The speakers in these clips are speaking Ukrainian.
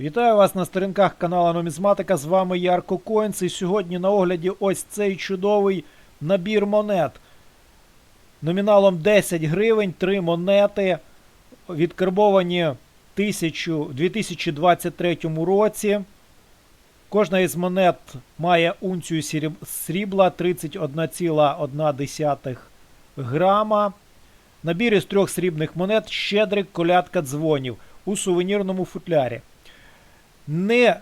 Вітаю вас на сторінках каналу Нумізматика. З вами Ярко Коінс. І сьогодні на огляді ось цей чудовий набір монет. Номіналом 10 гривень, 3 монети, відкарбовані 1000 у 2023 році. Кожна із монет має унцію срібла 31,1 грама. Набір із трьох срібних монет щедрик колядка дзвонів у сувенірному футлярі. Не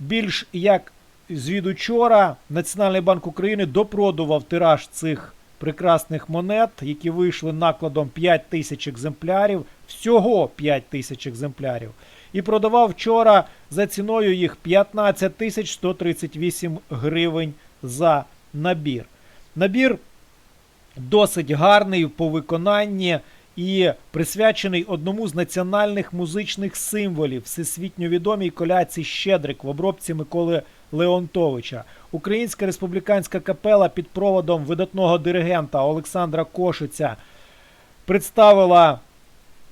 більш як звід учора Національний банк України допродував тираж цих прекрасних монет, які вийшли накладом 5 тисяч екземплярів, всього 5 тисяч екземплярів. І продавав вчора за ціною їх 15 тисяч 138 гривень за набір. Набір досить гарний по виконанні і присвячений одному з національних музичних символів всесвітньо відомій коляці Щедрик в обробці Миколи Леонтовича. Українська республіканська капела під проводом видатного диригента Олександра Кошиця представила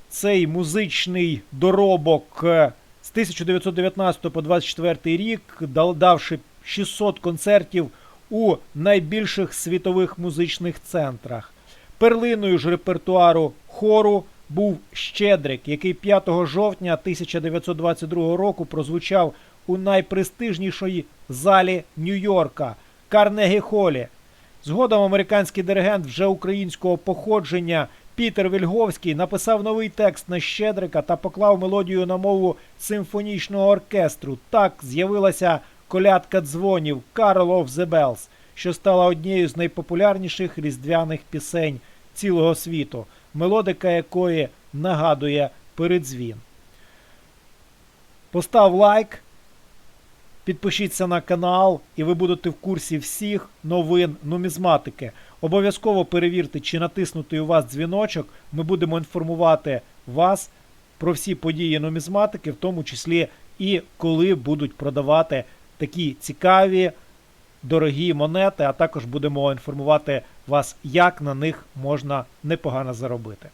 цей музичний доробок е, з 1919 по 24 рік, давши 600 концертів у найбільших світових музичних центрах. Перлиною ж репертуару хору був Щедрик, який 5 жовтня 1922 року прозвучав у найпрестижнішій залі Нью-Йорка Карнегі Холі. Згодом американський диригент вже українського походження Пітер Вільговський написав новий текст на Щедрика та поклав мелодію на мову симфонічного оркестру. Так з'явилася колядка дзвонів Carol of the Bells, що стала однією з найпопулярніших різдвяних пісень цілого світу, мелодика якої нагадує передзвін. Постав лайк, Підпишіться на канал, і ви будете в курсі всіх новин нумізматики. Обов'язково перевірте, чи натиснутий у вас дзвіночок. Ми будемо інформувати вас про всі події нумізматики, в тому числі і коли будуть продавати такі цікаві, дорогі монети, а також будемо інформувати вас, як на них можна непогано заробити.